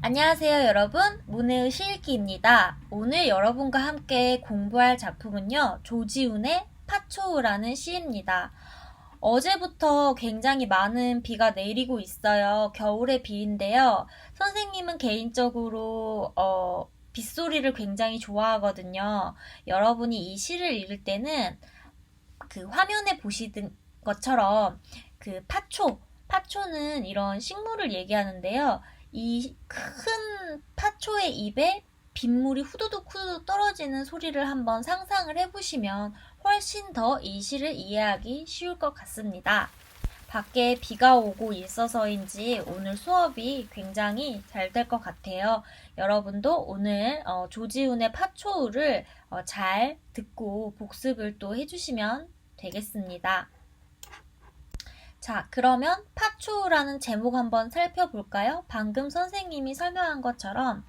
안녕하세요, 여러분. 문혜의 시읽기입니다. 오늘 여러분과 함께 공부할 작품은요, 조지훈의 파초우라는 시입니다. 어제부터 굉장히 많은 비가 내리고 있어요. 겨울의 비인데요. 선생님은 개인적으로, 어, 빗소리를 굉장히 좋아하거든요. 여러분이 이 시를 읽을 때는 그 화면에 보시던 것처럼 그 파초, 파초는 이런 식물을 얘기하는데요. 이 큰 파초의 입에 빗물이 후두둑 후두둑 떨어지는 소리를 한번 상상을 해보시면 훨씬 더 이 시를 이해하기 쉬울 것 같습니다. 밖에 비가 오고 있어서인지 오늘 수업이 굉장히 잘 될 것 같아요. 여러분도 오늘 어, 조지훈의 파초우를 어, 잘 듣고 복습을 또 해주시면 되겠습니다. 자, 그러면 파초라는 제목 한번 살펴볼까요? 방금 선생님이 설명한 것처럼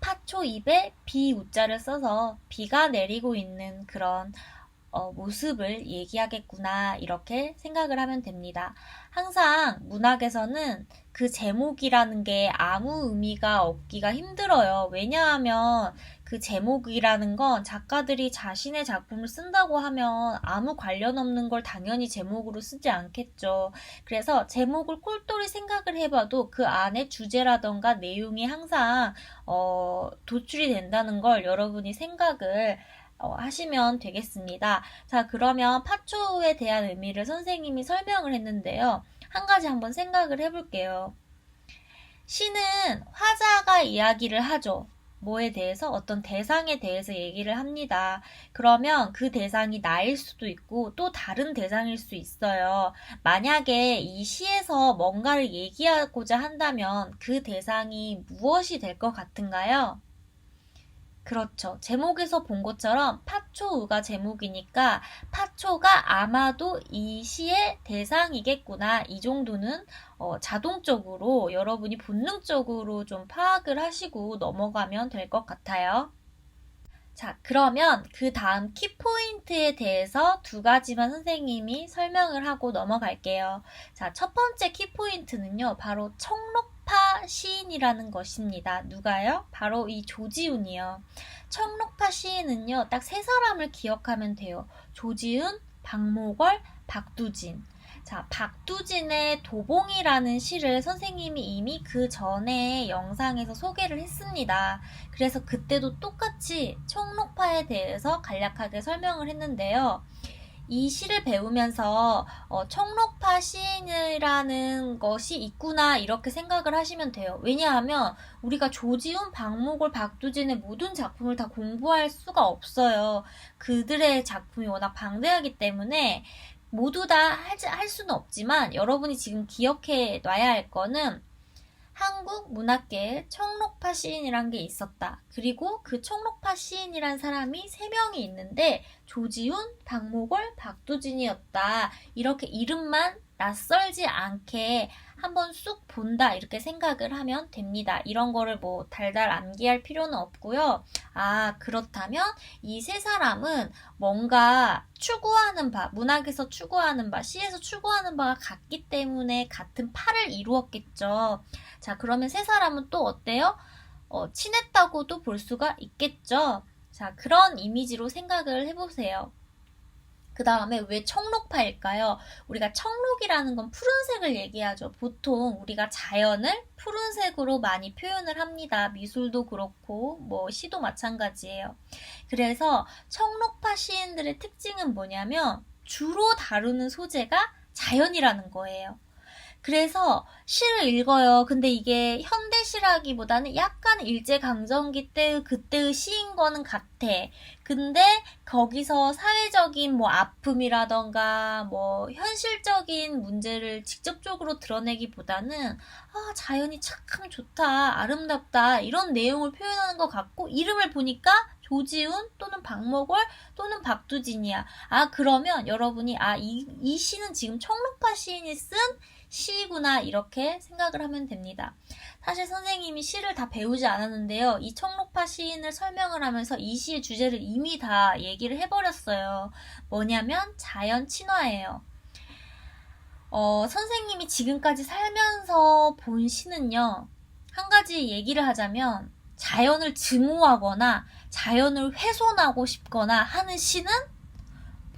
파초 입에 비 우자를 써서 비가 내리고 있는 그런 어, 모습을 얘기하겠구나 이렇게 생각을 하면 됩니다. 항상 문학에서는 그 제목이라는 게 아무 의미가 없기가 힘들어요. 왜냐하면 그 제목이라는 건 작가들이 자신의 작품을 쓴다고 하면 아무 관련 없는 걸 당연히 제목으로 쓰지 않겠죠. 그래서 제목을 꼴똘히 생각을 해봐도 그 안에 주제라던가 내용이 항상 어, 도출이 된다는 걸 여러분이 생각을 어, 하시면 되겠습니다. 자, 그러면 파초에 대한 의미를 선생님이 설명을 했는데요. 한 가지 한번 생각을 해볼게요. 시는 화자가 이야기를 하죠. 뭐에 대해서 어떤 대상에 대해서 얘기를 합니다. 그러면 그 대상이 나일 수도 있고 또 다른 대상일 수 있어요. 만약에 이 시에서 뭔가를 얘기하고자 한다면 그 대상이 무엇이 될 것 같은가요? 그렇죠. 제목에서 본 것처럼 파초우가 제목이니까 파초가 아마도 이 시의 대상이겠구나. 이 정도는 어, 자동적으로 여러분이 본능적으로 좀 파악을 하시고 넘어가면 될 것 같아요. 자, 그러면 그 다음 키포인트에 대해서 두 가지만 선생님이 설명을 하고 넘어갈게요. 자, 첫 번째 키포인트는요, 바로 청록파 시인이라는 것입니다. 누가요? 바로 이 조지훈이요. 청록파 시인은요, 딱 세 사람을 기억하면 돼요. 조지훈, 박목월, 박두진. 자, 박두진의 도봉이라는 시를 선생님이 이미 그 전에 영상에서 소개를 했습니다. 그래서 그때도 똑같이 청록파에 대해서 간략하게 설명을 했는데요. 이 시를 배우면서 어, 청록파 시인이라는 것이 있구나 이렇게 생각을 하시면 돼요. 왜냐하면 우리가 조지훈, 박목월, 박두진의 모든 작품을 다 공부할 수가 없어요. 그들의 작품이 워낙 방대하기 때문에 모두 다할 수는 없지만 여러분이 지금 기억해 놔야 할 거는 한국 문학계에 청록파 시인이란 게 있었다. 그리고 그 청록파 시인이란 사람이 세 명이 있는데 조지훈, 박목월, 박두진이었다. 이렇게 이름만 낯설지 않게 한번 쑥 본다 이렇게 생각을 하면 됩니다. 이런 거를 뭐 달달 암기할 필요는 없고요. 아 그렇다면 이 세 사람은 뭔가 추구하는 바, 문학에서 추구하는 바, 시에서 추구하는 바가 같기 때문에 같은 파를 이루었겠죠. 자 그러면 세 사람은 또 어때요? 어, 친했다고도 볼 수가 있겠죠. 자 그런 이미지로 생각을 해보세요. 그 다음에 왜 청록파일까요? 우리가 청록이라는 건 푸른색을 얘기하죠. 보통 우리가 자연을 푸른색으로 많이 표현을 합니다. 미술도 그렇고, 뭐, 시도 마찬가지예요. 그래서 청록파 시인들의 특징은 뭐냐면, 주로 다루는 소재가 자연이라는 거예요. 그래서 시를 읽어요. 근데 이게 현대시라기보다는 약간 일제강점기 때 그때의 시인 거는 같아. 근데 거기서 사회적인 뭐 아픔이라던가 뭐 현실적인 문제를 직접적으로 드러내기보다는 아, 자연이 참 좋다, 아름답다 이런 내용을 표현하는 것 같고 이름을 보니까 조지훈 또는 박목월 또는 박두진이야. 아, 그러면 여러분이 아, 이, 이 시는 지금 청록파 시인이 쓴 시구나 이렇게 생각을 하면 됩니다. 사실 선생님이 시를 다 배우지 않았는데요. 이 청록파 시인을 설명을 하면서 이 시의 주제를 이미 다 얘기를 해버렸어요. 뭐냐면 자연 친화예요. 어, 선생님이 지금까지 살면서 본 시는요. 한 가지 얘기를 하자면 자연을 증오하거나 자연을 훼손하고 싶거나 하는 시는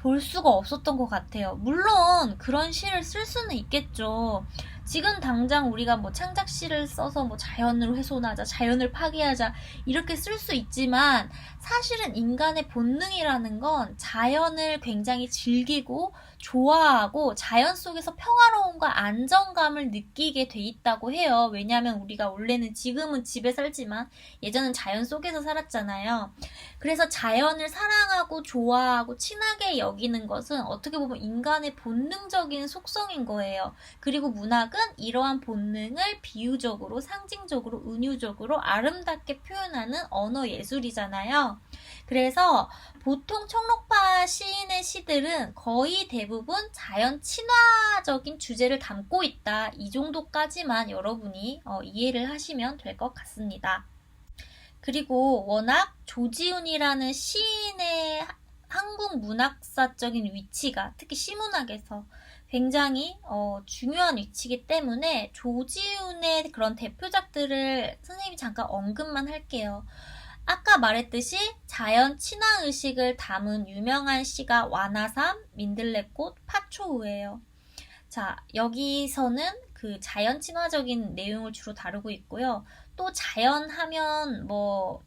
볼 수가 없었던 것 같아요. 물론 그런 시를 쓸 수는 있겠죠. 지금 당장 우리가 뭐 창작시를 써서 뭐 자연을 훼손하자, 자연을 파괴하자 이렇게 쓸 수 있지만 사실은 인간의 본능이라는 건 자연을 굉장히 즐기고 좋아하고 자연 속에서 평화로움과 안정감을 느끼게 돼 있다고 해요. 왜냐하면 우리가 원래는 지금은 집에 살지만 예전은 자연 속에서 살았잖아요. 그래서 자연을 사랑하고 좋아하고 친하게 여기는 것은 어떻게 보면 인간의 본능적인 속성인 거예요. 그리고 문학 은 이러한 본능을 비유적으로, 상징적으로, 은유적으로 아름답게 표현하는 언어 예술이잖아요. 그래서 보통 청록파 시인의 시들은 거의 대부분 자연 친화적인 주제를 담고 있다. 이 정도까지만 여러분이 어, 이해를 하시면 될 것 같습니다. 그리고 워낙 조지훈이라는 시인의 한국 문학사적인 위치가 특히 시문학에서 굉장히 어, 중요한 위치이기 때문에 조지훈의 그런 대표작들을 선생님이 잠깐 언급만 할게요. 아까 말했듯이 자연 친화 의식을 담은 유명한 시가 완화삼, 민들레꽃, 파초우예요. 자, 여기서는 그 자연 친화적인 내용을 주로 다루고 있고요. 또 자연 하면 뭐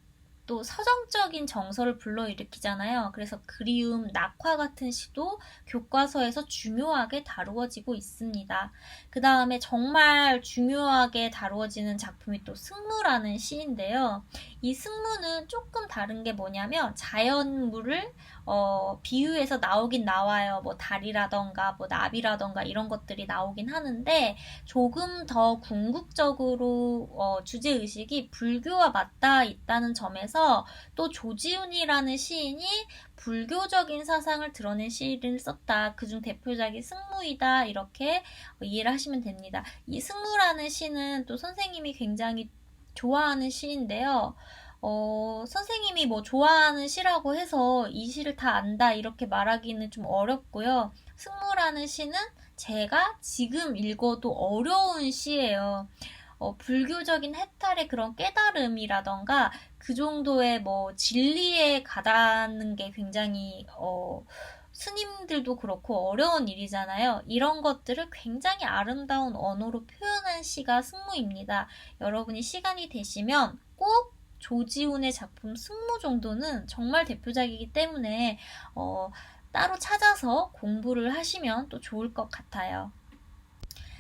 또 서정적인 정서를 불러일으키잖아요. 그래서 그리움, 낙화 같은 시도 교과서에서 중요하게 다루어지고 있습니다. 그 다음에 정말 중요하게 다루어지는 작품이 또 승무라는 시인데요. 이 승무는 조금 다른 게 뭐냐면 자연물을 어, 비유해서 나오긴 나와요. 뭐 달이라던가 뭐 나비라던가 이런 것들이 나오긴 하는데 조금 더 궁극적으로 어, 주제 의식이 불교와 맞닿아 있다는 점에서 또 조지훈이라는 시인이 불교적인 사상을 드러낸 시를 썼다. 그중 대표작이 승무이다. 이렇게 이해를 하시면 됩니다. 이 승무라는 시는 또 선생님이 굉장히 좋아하는 시인데요. 어, 선생님이 뭐 좋아하는 시라고 해서 이 시를 다 안다 이렇게 말하기는 좀 어렵고요. 승무라는 시는 제가 지금 읽어도 어려운 시예요. 어, 불교적인 해탈의 그런 깨달음이라던가 그 정도의 뭐 진리에 가다는 게 굉장히 어, 스님들도 그렇고 어려운 일이잖아요. 이런 것들을 굉장히 아름다운 언어로 표현한 시가 승무입니다. 여러분이 시간이 되시면 꼭 조지훈의 작품 승무 정도는 정말 대표작이기 때문에 어, 따로 찾아서 공부를 하시면 또 좋을 것 같아요.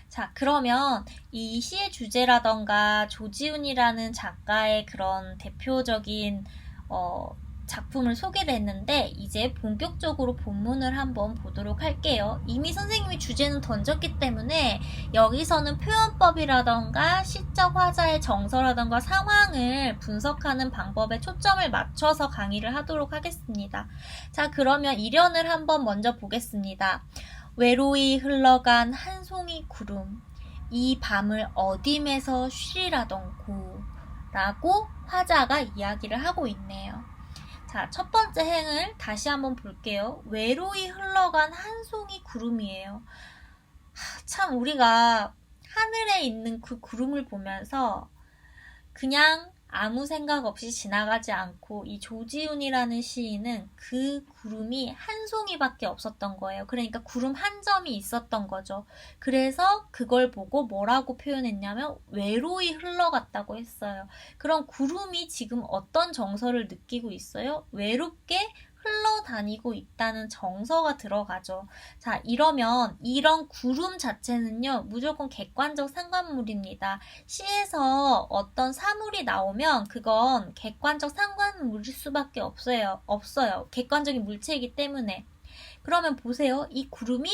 자, 그러면 이 시의 주제라던가 조지훈이라는 작가의 그런 대표적인 어, 작품을 소개를 했는데 이제 본격적으로 본문을 한번 보도록 할게요. 이미 선생님이 주제는 던졌기 때문에 여기서는 표현법이라던가 시적 화자의 정서라던가 상황을 분석하는 방법에 초점을 맞춰서 강의를 하도록 하겠습니다. 자, 그러면 이련을 한번 먼저 보겠습니다. 외로이 흘러간 한 송이 구름 이 밤을 어dim에서 쉬리라던고 라고 화자가 이야기를 하고 있네요. 자, 첫 번째 행을 다시 한번 볼게요. 외로이 흘러간 한 송이 구름이에요. 하, 참 우리가 하늘에 있는 그 구름을 보면서 그냥 아무 생각 없이 지나가지 않고 이 조지훈이라는 시인은 그 구름이 한 송이밖에 없었던 거예요. 그러니까 구름 한 점이 있었던 거죠. 그래서 그걸 보고 뭐라고 표현했냐면 외로이 흘러갔다고 했어요. 그럼 구름이 지금 어떤 정서를 느끼고 있어요? 외롭게 흘러다니고 있다는 정서가 들어가죠. 자, 이러면 이런 구름 자체는요, 무조건 객관적 상관물입니다. 시에서 어떤 사물이 나오면 그건 객관적 상관물일 수밖에 없어요. 없어요. 객관적인 물체이기 때문에. 그러면 보세요. 이 구름이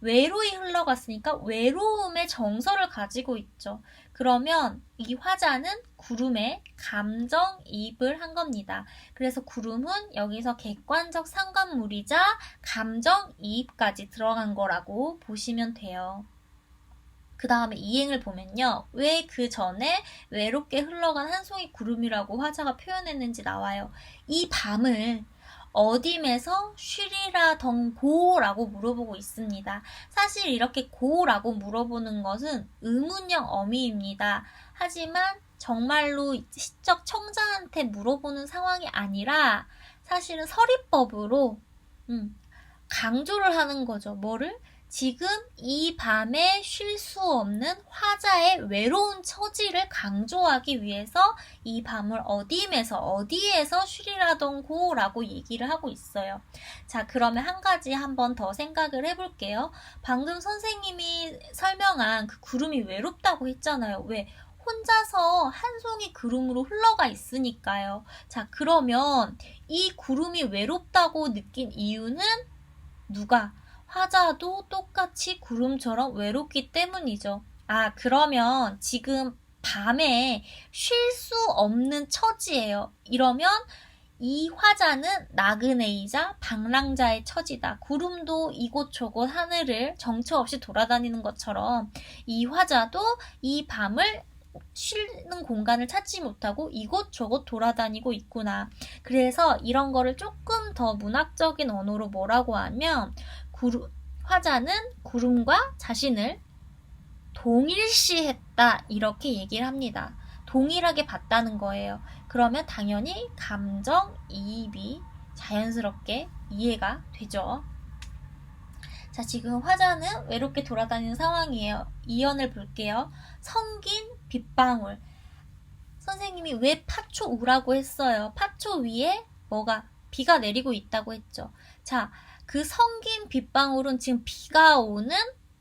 외로이 흘러갔으니까 외로움의 정서를 가지고 있죠. 그러면 이 화자는 구름에 감정이입을 한 겁니다. 그래서 구름은 여기서 객관적 상관물이자 감정이입까지 들어간 거라고 보시면 돼요. 그 다음에 이행을 보면요. 왜 그 전에 외롭게 흘러간 한 송이 구름이라고 화자가 표현했는지 나와요. 이 밤을 어딤에서 쉬리라던고라고 물어보고 있습니다. 사실 이렇게 고라고 물어보는 것은 의문형 어미입니다. 하지만 정말로 시적 청자한테 물어보는 상황이 아니라 사실은 서리법으로 음, 강조를 하는 거죠. 뭐를? 지금 이 밤에 쉴 수 없는 화자의 외로운 처지를 강조하기 위해서 이 밤을 어디에서 어디에서 쉬리라던고 라고 얘기를 하고 있어요. 자, 그러면 한 가지 한번 더 생각을 해볼게요. 방금 선생님이 설명한 그 구름이 외롭다고 했잖아요. 왜? 혼자서 한 송이 구름으로 흘러가 있으니까요. 자, 그러면 이 구름이 외롭다고 느낀 이유는 누가? 화자도 똑같이 구름처럼 외롭기 때문이죠. 아, 그러면 지금 밤에 쉴 수 없는 처지예요. 이러면 이 화자는 나그네이자 방랑자의 처지다. 구름도 이곳저곳 하늘을 정처 없이 돌아다니는 것처럼 이 화자도 이 밤을 쉬는 공간을 찾지 못하고 이곳저곳 돌아다니고 있구나. 그래서 이런 거를 조금 더 문학적인 언어로 뭐라고 하면 구름, 화자는 구름과 자신을 동일시했다. 이렇게 얘기를 합니다. 동일하게 봤다는 거예요. 그러면 당연히 감정 이입이 자연스럽게 이해가 되죠. 자, 지금 화자는 외롭게 돌아다니는 상황이에요. 이연을 볼게요. 성긴 빗방울. 선생님이 왜 파초 우라고 했어요? 파초 위에 뭐가 비가 내리고 있다고 했죠. 자, 그 성긴 빗방울은 지금 비가 오는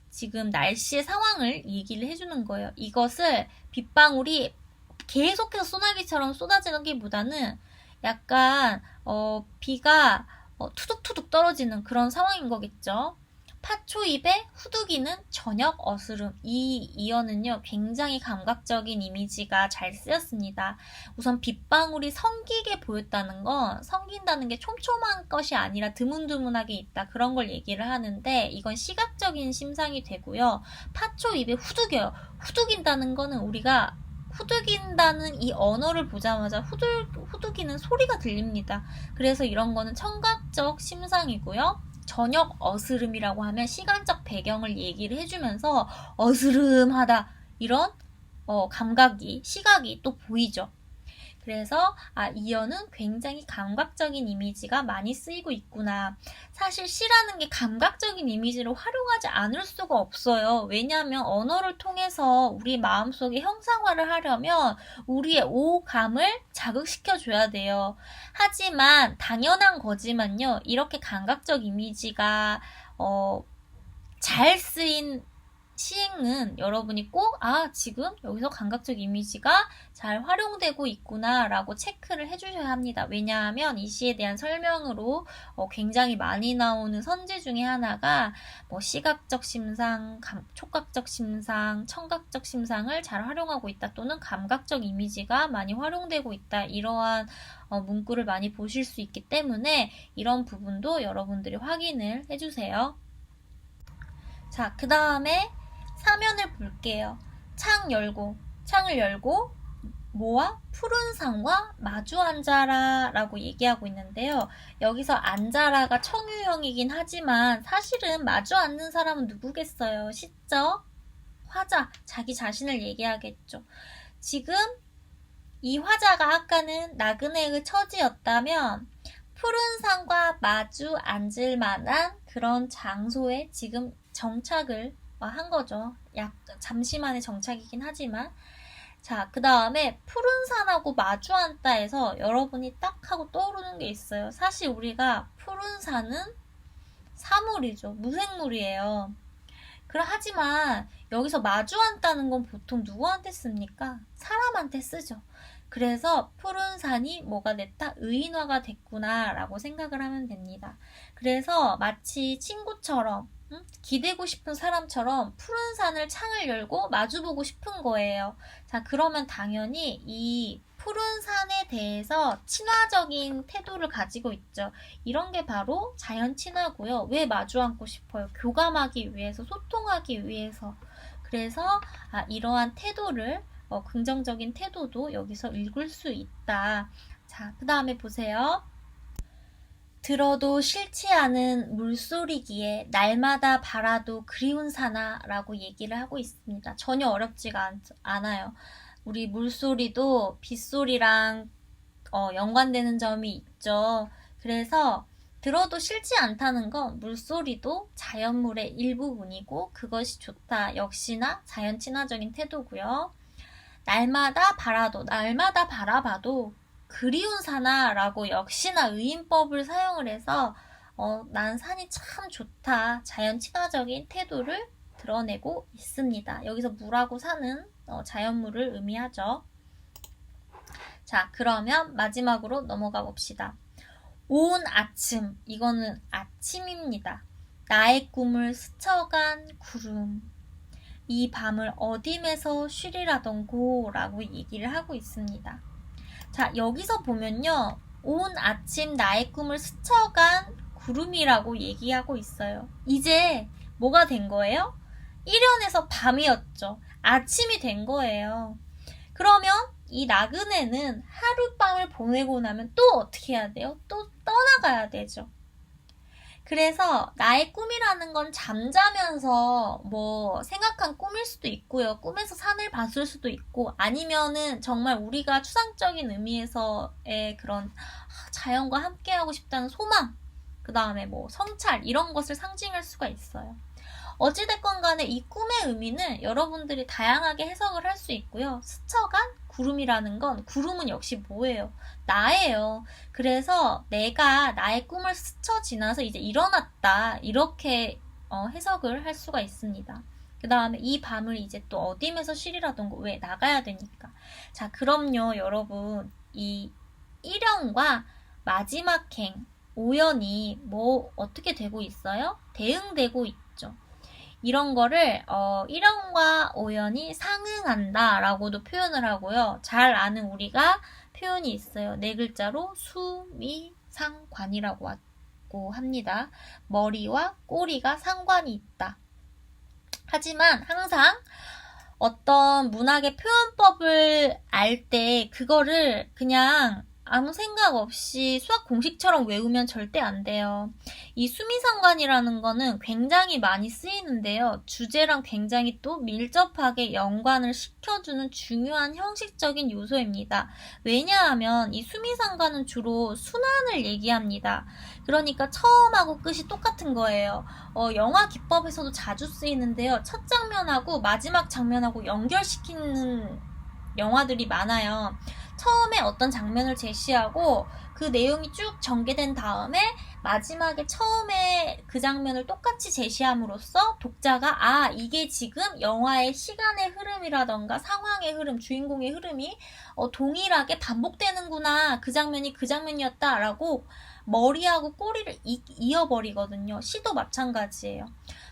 지금 날씨의 상황을 얘기를 해주는 거예요. 이것을 빗방울이 계속해서 소나기처럼 쏟아지는 게보다는 약간 어, 비가 어, 투둑투둑 떨어지는 그런 상황인 거겠죠. 파초입에 후두기는 저녁 어스름. 이 이어는요, 굉장히 감각적인 이미지가 잘 쓰였습니다. 우선 빗방울이 성기게 보였다는 건, 성긴다는 게 촘촘한 것이 아니라 드문드문하게 있다. 그런 걸 얘기를 하는데, 이건 시각적인 심상이 되고요. 파초입에 후두겨요. 후두긴다는 거는 우리가 후두긴다는 이 언어를 보자마자 후두, 후두기는 소리가 들립니다. 그래서 이런 거는 청각적 심상이고요. 저녁 어스름이라고 하면 시간적 배경을 얘기를 해주면서 어스름하다 이런 어, 감각이 시각이 또 보이죠. 그래서 아 이어는 굉장히 감각적인 이미지가 많이 쓰이고 있구나. 사실 시라는 게 감각적인 이미지를 활용하지 않을 수가 없어요. 왜냐하면 언어를 통해서 우리 마음속에 형상화를 하려면 우리의 오감을 자극시켜 줘야 돼요. 하지만 당연한 거지만요. 이렇게 감각적 이미지가 어, 잘 쓰인 시행은 여러분이 꼭, 아, 지금 여기서 감각적 이미지가 잘 활용되고 있구나 라고 체크를 해주셔야 합니다. 왜냐하면 이 시에 대한 설명으로 어, 굉장히 많이 나오는 선지 중에 하나가 뭐 시각적 심상, 감, 촉각적 심상, 청각적 심상을 잘 활용하고 있다 또는 감각적 이미지가 많이 활용되고 있다. 이러한 어, 문구를 많이 보실 수 있기 때문에 이런 부분도 여러분들이 확인을 해주세요. 자, 그 다음에 사면을 볼게요. 창 열고, 창을 열고, 뭐와 푸른 산과 마주 앉아라 라고 얘기하고 있는데요. 여기서 앉아라가 청유형이긴 하지만 사실은 마주 앉는 사람은 누구겠어요? 시적? 화자, 자기 자신을 얘기하겠죠. 지금 이 화자가 아까는 나그네의 처지였다면 푸른 산과 마주 앉을 만한 그런 장소에 지금 정착을 한 거죠. 약 잠시만의 정착이긴 하지만 자, 그 다음에 푸른 산하고 마주 앉다 해서 여러분이 딱 하고 떠오르는 게 있어요. 사실 우리가 푸른 산은 사물이죠. 무생물이에요. 그러 하지만 여기서 마주 앉다는 건 보통 누구한테 씁니까? 사람한테 쓰죠. 그래서 푸른 산이 뭐가 됐다? 의인화가 됐구나 라고 생각을 하면 됩니다. 그래서 마치 친구처럼 응? 기대고 싶은 사람처럼 푸른 산을 창을 열고 마주보고 싶은 거예요. 자, 그러면 당연히 이 푸른 산에 대해서 친화적인 태도를 가지고 있죠. 이런 게 바로 자연 친화고요. 왜 마주 앉고 싶어요? 교감하기 위해서, 소통하기 위해서. 그래서 아, 이러한 태도를 어, 긍정적인 태도도 여기서 읽을 수 있다. 자, 그 다음에 보세요. 들어도 싫지 않은 물소리기에 날마다 바라도 그리운 사나라고 얘기를 하고 있습니다. 전혀 어렵지가 않, 아요 우리 물소리도 빗소리랑 어, 연관되는 점이 있죠. 그래서 들어도 싫지 않다는 건 물소리도 자연물의 일부분이고 그것이 좋다. 역시나 자연 친화적인 태도고요. 날마다 바라도 날마다 바라봐도 그리운 사나라고 역시나 의인법을 사용을 해서 어, 난 산이 참 좋다. 자연 친화적인 태도를 드러내고 있습니다. 여기서 물하고 산은 어, 자연물을 의미하죠. 자, 그러면 마지막으로 넘어가 봅시다. 온 아침, 이거는 아침입니다. 나의 꿈을 스쳐간 구름. 이 밤을 어dim에서 쉬리라던고 라고 얘기를 하고 있습니다. 자, 여기서 보면요. 온 아침 나의 꿈을 스쳐간 구름이라고 얘기하고 있어요. 이제 뭐가 된 거예요? 1년에서 밤이었죠. 아침이 된 거예요. 그러면 이 나그네는 하룻밤을 보내고 나면 또 어떻게 해야 돼요? 또 떠나가야 되죠. 그래서 나의 꿈이라는 건 잠자면서 뭐 생각한 꿈일 수도 있고요. 꿈에서 산을 봤을 수도 있고 아니면은 정말 우리가 추상적인 의미에서의 그런 자연과 함께하고 싶다는 소망, 그 다음에 뭐 성찰 이런 것을 상징할 수가 있어요. 어찌됐건 간에 이 꿈의 의미는 여러분들이 다양하게 해석을 할 수 있고요. 스쳐간 구름이라는 건 구름은 역시 뭐예요? 나예요. 그래서 내가 나의 꿈을 스쳐 지나서 이제 일어났다. 이렇게 어, 해석을 할 수가 있습니다. 그 다음에 이 밤을 이제 또 어디에서 쉬리라던가 왜 나가야 되니까. 자, 그럼요, 여러분. 이 1형과 마지막 행, 5연이 뭐 어떻게 되고 있어요? 대응되고 있죠. 이런 거를 어, 1형과 5연이 상응한다라고도 표현을 하고요. 잘 아는 우리가 표현이 있어요. 네 글자로 수미상관이라고 합니다. 머리와 꼬리가 상관이 있다. 하지만 항상 어떤 문학의 표현법을 알 때 그거를 그냥 아무 생각 없이 수학 공식처럼 외우면 절대 안 돼요. 이 수미상관이라는 거는 굉장히 많이 쓰이는데요. 주제랑 굉장히 또 밀접하게 연관을 시켜주는 중요한 형식적인 요소입니다. 왜냐하면 이 수미상관은 주로 순환을 얘기합니다. 그러니까 처음하고 끝이 똑같은 거예요. 어, 영화 기법에서도 자주 쓰이는데요. 첫 장면하고 마지막 장면하고 연결시키는 영화들이 많아요. 처음에 어떤 장면을 제시하고 그 내용이 쭉 전개된 다음에 마지막에 처음에 그 장면을 똑같이 제시함으로써 독자가 아 이게 지금 영화의 시간의 흐름이라던가 상황의 흐름, 주인공의 흐름이 어, 동일하게 반복되는구나 그 장면이 그 장면이었다라고 머리하고 꼬리를 이, 이어버리거든요. 시도 마찬가지예요.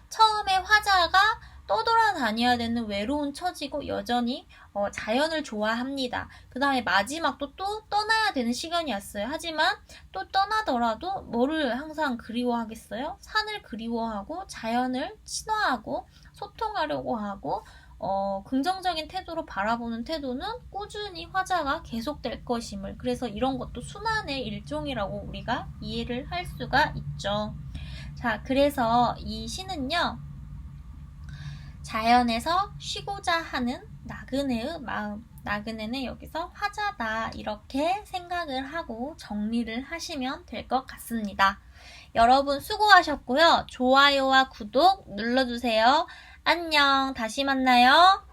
처음에 화자가 떠돌아다녀야 되는 외로운 처지고 여전히 어, 자연을 좋아합니다. 그 다음에 마지막도 또 떠나야 되는 시간이 왔어요. 하지만 또 떠나더라도 뭐를 항상 그리워하겠어요? 산을 그리워하고 자연을 친화하고 소통하려고 하고 어, 긍정적인 태도로 바라보는 태도는 꾸준히 화자가 계속될 것임을 그래서 이런 것도 순환의 일종이라고 우리가 이해를 할 수가 있죠. 자, 그래서 이 시는요. 자연에서 쉬고자 하는 나그네의 마음. 나그네는 여기서 화자다. 이렇게 생각을 하고 정리를 하시면 될 것 같습니다. 여러분 수고하셨고요. 좋아요와 구독 눌러주세요. 안녕. 다시 만나요.